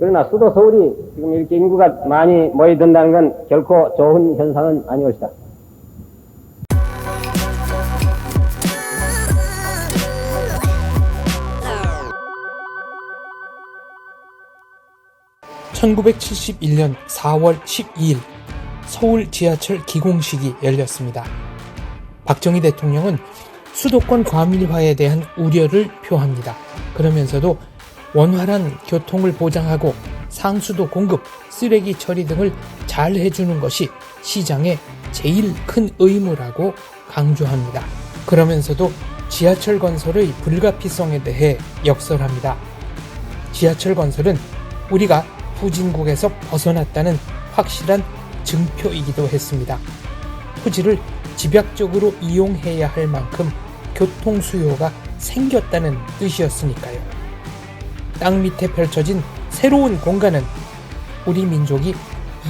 그러나 수도 서울이 지금 이렇게 인구가 많이 모여든다는 건 결코 좋은 현상은 아니올시다. (1971년 4월 12일) 서울 지하철 기공식이 열렸습니다. 박정희 대통령은 수도권 과밀화에 대한 우려를 표합니다. 그러면서도 원활한 교통을 보장하고 상수도 공급, 쓰레기 처리 등을 잘 해주는 것이 시장의 제일 큰 의무라고 강조합니다. 그러면서도 지하철 건설의 불가피성에 대해 역설합니다. 지하철 건설은 우리가 후진국에서 벗어났다는 확실한 증표이기도 했습니다. 토지를 집약적으로 이용해야 할 만큼 교통 수요가 생겼다는 뜻이었으니까요. 땅 밑에 펼쳐진 새로운 공간은 우리 민족이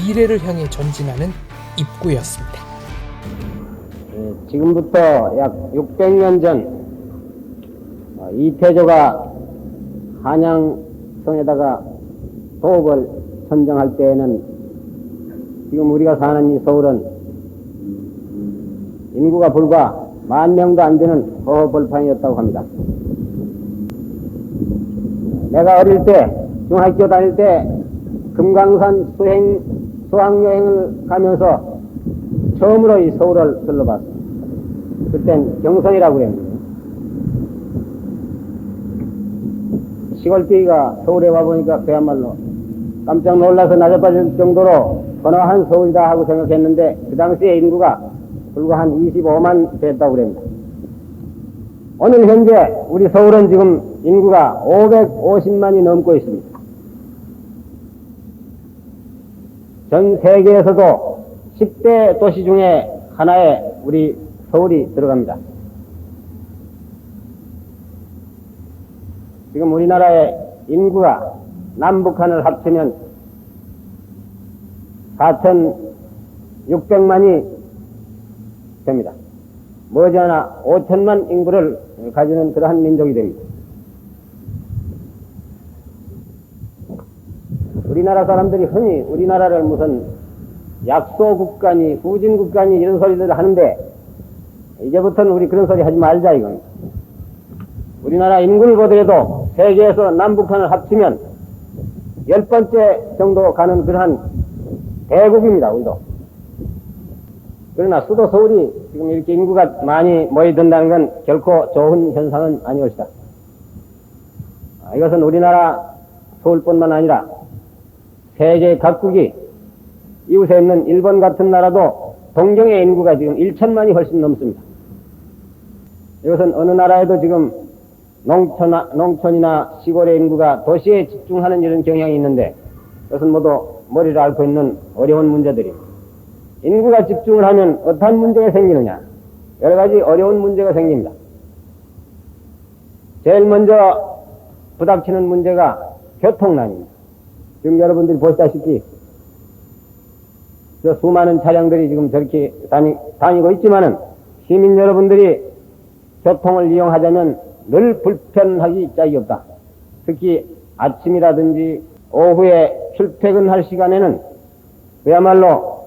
미래를 향해 전진하는 입구였습니다. 예, 지금부터 약 600년 전 어, 이태조가 한양성에다가 도읍을 선정할 때에는 지금 우리가 사는 이 서울은 인구가 불과 만 명도 안 되는 허허벌판이었다고 합니다. 내가 어릴 때 중학교 다닐 때 금강산 수행 수학 여행을 가면서 처음으로 이 서울을 들러봤어. 그땐 경선이라고 그랬는데 시골 뛰기가 서울에 와보니까 그야말로 깜짝 놀라서 낮아빠질 정도로 번화한 서울이다 하고 생각했는데 그 당시에 인구가 불과 한 25만 됐다고 그럽니다. 오늘 현재 우리 서울은 지금 인구가 550만이 넘고 있습니다. 전 세계에서도 10대 도시 중에 하나에 우리 서울이 들어갑니다. 지금 우리나라의 인구가 남북한을 합치면 4,600만이 됩니다. 머지않아 5천만 인구를 가지는 그러한 민족이 됩니다. 우리나라 사람들이 흔히 우리나라를 무슨 약소국가니 후진국가니 이런 소리들을 하는데 이제부터는 우리 그런 소리 하지 말자 이겁니다. 우리나라 인구를 보더라도 세계에서 남북한을 합치면 열 번째 정도 가는 그러한 대국입니다, 우리도. 그러나 수도 서울이 지금 이렇게 인구가 많이 모여든다는 건 결코 좋은 현상은 아니올시다. 아, 이것은 우리나라 서울뿐만 아니라 세계 각국이 이웃에 있는 일본 같은 나라도 동경의 인구가 지금 1천만이 훨씬 넘습니다. 이것은 어느 나라에도 지금 농촌, 농촌이나 시골의 인구가 도시에 집중하는 이런 경향이 있는데 이것은 모두 머리를 앓고 있는 어려운 문제들입니다. 인구가 집중을 하면 어떠한 문제가 생기느냐? 여러 가지 어려운 문제가 생깁니다. 제일 먼저 부닥치는 문제가 교통난입니다. 지금 여러분들이 보시다시피 저 수많은 차량들이 지금 저렇게 다니, 다니고 있지만은 시민 여러분들이 교통을 이용하자면 늘 불편하기 짝이 없다. 특히 아침이라든지 오후에 출퇴근할 시간에는 그야말로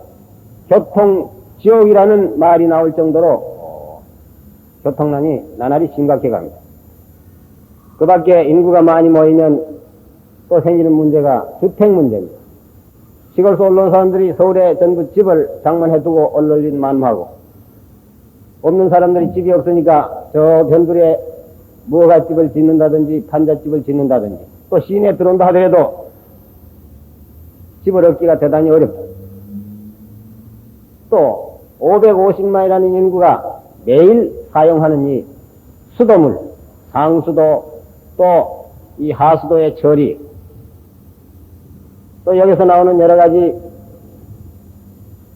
교통 지옥이라는 말이 나올 정도로 어, 교통난이 나날이 심각해 갑니다. 그 밖에 인구가 많이 모이면 또 생기는 문제가 주택 문제입니다. 시골서 올라온 사람들이 서울에 전부 집을 장만해두고 얼얼린 만무하고 없는 사람들이 집이 없으니까 저 변두리에 무허가 집을 짓는다든지 판잣집을 짓는다든지 또 시내에 들어온다 하더라도 집을 얻기가 대단히 어렵다. 또 550만이라는 인구가 매일 사용하는 이 수도물, 상수도 또 이 하수도의 처리 또 여기서 나오는 여러 가지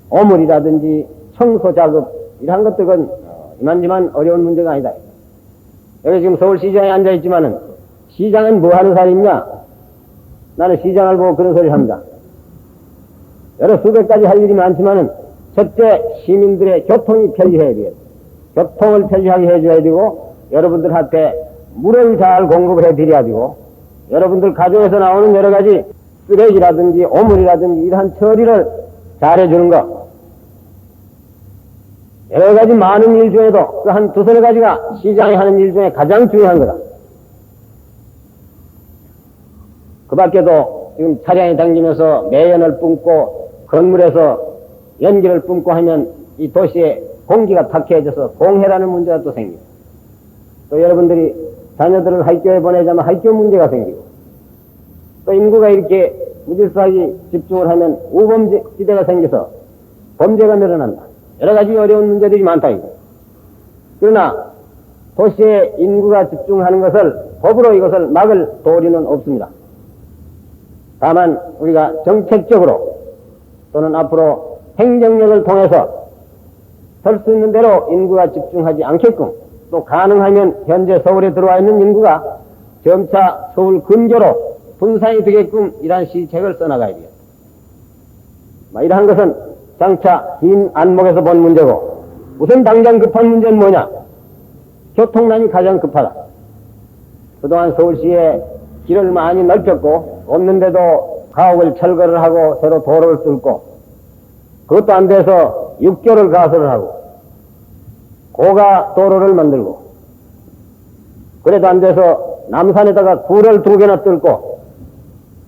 오물이라든지 청소 작업 이러한 것들은 이만저만 어려운 문제가 아니다. 여기 지금 서울시장에 앉아 있지만은 시장은 뭐 하는 사람이냐? 나는 시장을 보고 그런 소리를 합니다. 여러 수백 가지 할 일이 많지만은 첫째 시민들의 교통이 편리해야 돼요. 교통을 편리하게 해줘야 되고 여러분들한테 물을 잘 공급을 해드려야 되고 여러분들 가정에서 나오는 여러 가지 쓰레기라든지 오물이라든지 이러한 처리를 잘 해주는 것. 여러 가지 많은 일 중에도 그 한 두세 가지가 시장에 하는 일 중에 가장 중요한 거다. 그 밖에도 지금 차량이 다니면서 매연을 뿜고 건물에서 연기를 뿜고 하면 이 도시의 공기가 탁해져서 공해라는 문제가 또 생기고 또 여러분들이 자녀들을 학교에 보내자면 학교 문제가 생기고 또 인구가 이렇게 무질서하게 집중을 하면 우범죄 시대가 생겨서 범죄가 늘어난다. 여러 가지 어려운 문제들이 많다 이거. 그러나 도시에 인구가 집중하는 것을 법으로 이것을 막을 도리는 없습니다. 다만 우리가 정책적으로 또는 앞으로 행정력을 통해서 설수 있는 대로 인구가 집중하지 않게끔 또 가능하면 현재 서울에 들어와 있는 인구가 점차 서울 근교로 분산이 되게끔 이러한 시책을 써나가야. 뭐 이러한 것은 장차 긴 안목에서 본 문제고 우선 당장 급한 문제는 뭐냐? 교통난이 가장 급하다. 그동안 서울시에 길을 많이 넓혔고 없는데도 가옥을 철거를 하고 새로 도로를 뚫고 그것도 안 돼서 6개월 가설을 하고 고가 도로를 만들고 그래도 안 돼서 남산에다가 굴을 두 개나 뚫고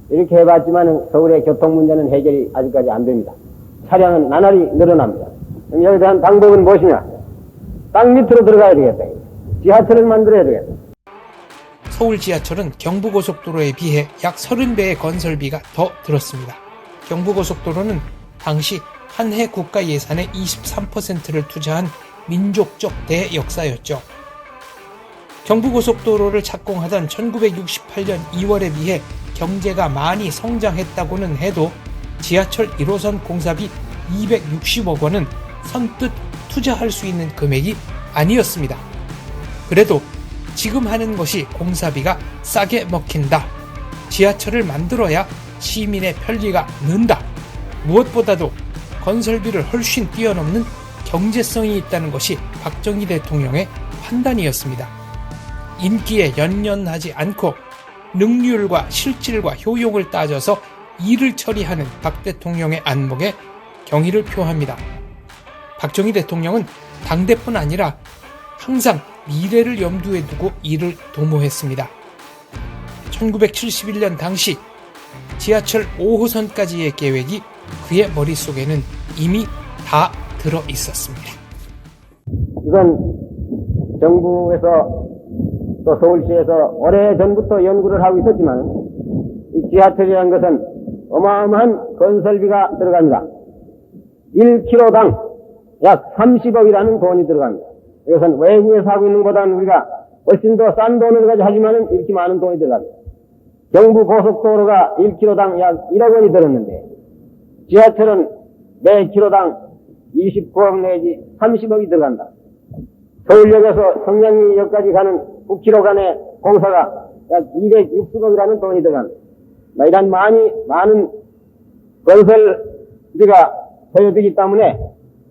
이렇게 해봤지만 서울의 교통 문제는 해결이 아직까지 안 됩니다. 차량은 나날이 늘어납니다. 그럼 여기에 대한 방법은 무엇이냐? 땅 밑으로 들어가야 되겠다. 지하철을 만들어야 되겠다. 서울 지하철은 경부고속도로에 비해 약 30배의 건설비가 더 들었습니다. 경부고속도로는 당시 한 해 국가 예산의 23%를 투자한 민족적 대역사였죠. 경부고속도로를 착공하던 1968년 2월에 비해 경제가 많이 성장했다고는 해도 지하철 1호선 공사비 260억 원은 선뜻 투자할 수 있는 금액이 아니었습니다. 그래도 지금 하는 것이 공사비가 싸게 먹힌다. 지하철을 만들어야 시민의 편리가 는다. 무엇보다도 건설비를 훨씬 뛰어넘는 경제성이 있다는 것이 박정희 대통령의 판단이었습니다. 인기에 연연하지 않고 능률과 실질과 효용을 따져서 일을 처리하는 박 대통령의 안목에 경의를 표합니다. 박정희 대통령은 당대뿐 아니라 항상 미래를 염두에 두고 일을 도모했습니다. 1971년 당시 지하철 5호선까지의 계획이 그의 머릿속에는 이미 다 들어 있었습니다. 이건 정부에서 또 서울시에서 오래 전부터 연구를 하고 있었지만 이 지하철이라는 것은 어마어마한 건설비가 들어갑니다. 1km당 약 30억이라는 돈이 들어갑니다. 이것은 외국에서 하고 있는 것보다는 우리가 훨씬 더 싼 돈을 가지고 하지만은 이렇게 많은 돈이 들어갑니다. 경부 고속도로가 1km당 약 1억 원이 들었는데 지하철은 매 킬로당 29억 내지 30억이 들어간다. 서울역에서 성량리역까지 가는 9km 간의 공사가 약 260억이라는 돈이 들어간다. 뭐 이런 많이, 많은 건설비가 소요되기 때문에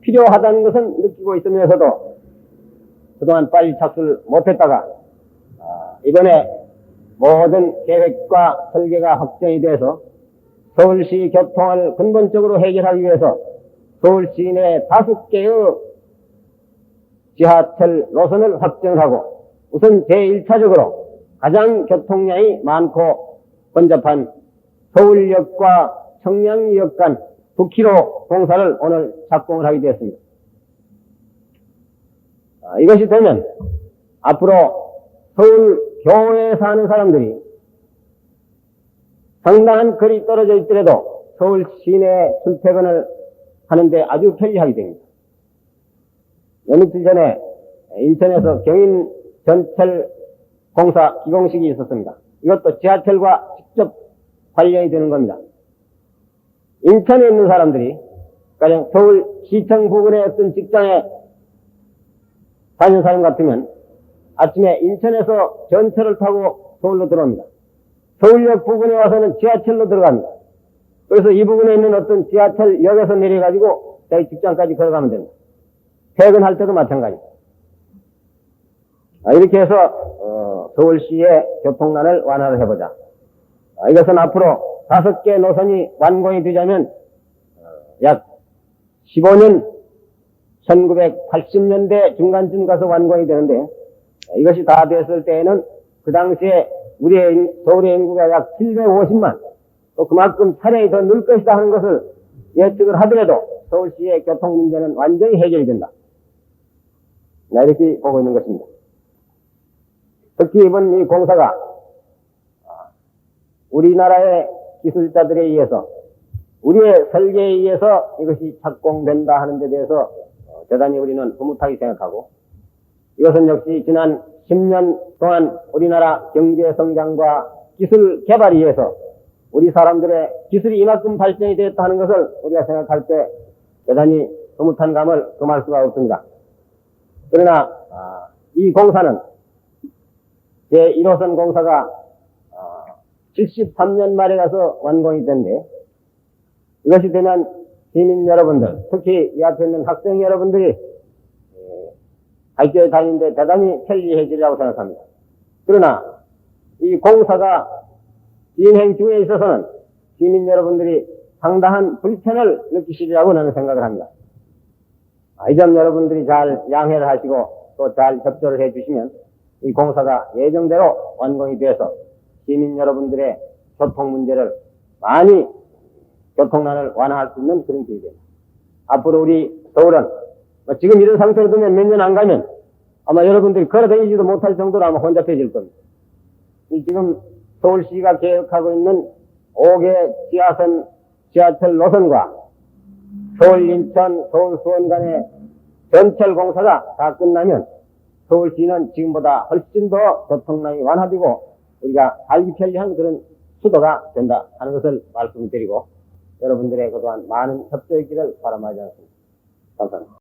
필요하다는 것은 느끼고 있으면서도 그동안 빨리 착수를 못했다가 아, 이번에 모든 계획과 설계가 확정이 돼서 서울시 교통을 근본적으로 해결하기 위해서 서울 시내 다섯 개의 지하철 노선을 확정하고 우선 제1차적으로 가장 교통량이 많고 번잡한 서울역과 청량리역 간 9km 공사를 오늘 착공을 하게 되었습니다. 아, 이것이 되면 앞으로 서울 교외에 사는 사람들이 상당한 거리 떨어져 있더라도 서울 시내 출퇴근을 하는데 아주 편리하게 됩니다. 몇 며칠 전에 인천에서 경인 전철 공사 기공식이 있었습니다. 이것도 지하철과 직접 관련이 되는 겁니다. 인천에 있는 사람들이 가령 서울 시청 부근의 어떤 직장에 다니는 사람 같으면 아침에 인천에서 전철을 타고 서울로 들어옵니다. 서울역 부근에 와서는 지하철로 들어갑니다. 그래서 이 부분에 있는 어떤 지하철역에서 내려가지고 자기 직장까지 걸어가면 됩니다. 퇴근할 때도 마찬가지입니다. 아, 이렇게 해서 어, 서울시의 교통난을 완화를 해보자. 아, 이것은 앞으로 다섯 개 노선이 완공이 되자면 어, 약 15년 1980년대 중간쯤 가서 완공이 되는데 이것이 다 됐을 때에는 그 당시에 우리의 인- 서울의 인구가 약 750만 또 그만큼 차량이 더 늘 것이다 하는 것을 예측을 하더라도 서울시의 교통 문제는 완전히 해결이 된다. 나 이렇게 보고 있는 것입니다. 특히 이번 이 공사가 아, 우리나라의 기술자들에 의해서 우리의 설계에 의해서 이것이 착공된다 하는 데 대해서 어, 대단히 우리는 흐뭇하게 생각하고 이것은 역시 지난 10년 동안 우리나라 경제 성장과 기술 개발에 의해서 우리 사람들의 기술이 이만큼 발전이 되었다 하는 것을 우리가 생각할 때 대단히 흐뭇한 감을 금할 수가 없습니다. 그러나 아, 이 공사는 제1호선 공사가 73년 말에 가서 완공이 된데 이것이 되면 시민 여러분들, 특히 이 앞에 있는 학생 여러분들이 에, 학교에 다니는데 대단히 편리해지리라고 생각합니다. 그러나 이 공사가 진행 중에 있어서는 시민 여러분들이 상당한 불편을 느끼시리라고 나는 생각을 합니다. 아, 이점 여러분들이 잘 양해를 하시고 또 잘 협조를 해주시면 이 공사가 예정대로 완공이 돼서 시민 여러분들의 교통 문제를 많이 교통난을 완화할 수 있는 그런 기회입니다. 앞으로 우리 서울은 뭐 지금 이런 상태로 두면 몇 년 안 가면 아마 여러분들이 걸어 다니지도 못할 정도로 아마 혼잡해질 겁니다. 이 지금 서울시가 계획하고 있는 5개 지하선, 지하철 노선과 서울 인천, 서울 수원 간의 전철 공사가 다 끝나면 서울시는 지금보다 훨씬 더 교통량이 완화되고 우리가 살기 편리한 그런 수도가 된다 하는 것을 말씀드리고 여러분들의 그동안 많은 협조했기를 바람하지 않습니다. 감사합니다.